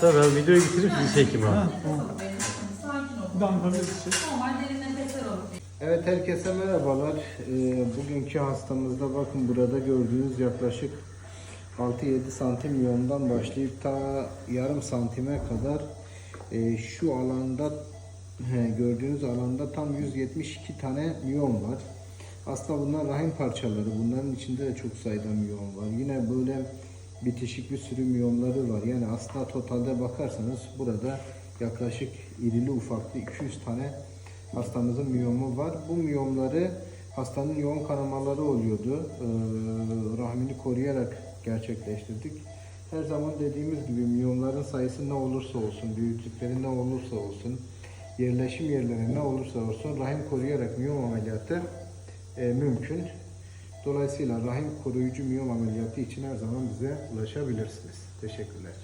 Tabii ben videoyu bitirip sizi çekeyim abi. Şey. Nefesler alın. Evet herkese merhabalar. Ee, bugünkü hastamızda bakın burada gördüğünüz yaklaşık 6-7 santim miyomdan başlayıp ta yarım santime kadar e, şu alanda he, gördüğünüz alanda tam 172 tane miyom var. Aslında bunlar rahim parçaları. Bunların içinde de çok sayıda miyom var. Yine böyle bitişik bir sürü miyomları var. Yani aslında totalde bakarsanız burada yaklaşık irili ufaklı 200 tane hastamızın miyomu var. Bu miyomları hastanın yoğun kanamaları oluyordu. Ee, rahmini koruyarak gerçekleştirdik. Her zaman dediğimiz gibi miyomların sayısı ne olursa olsun, büyüklükleri ne olursa olsun, yerleşim yerleri ne olursa olsun rahim koruyarak miyom ameliyatı e, mümkün. Dolayısıyla rahim koruyucu miyom ameliyatı için her zaman bize ulaşabilirsiniz. Teşekkürler.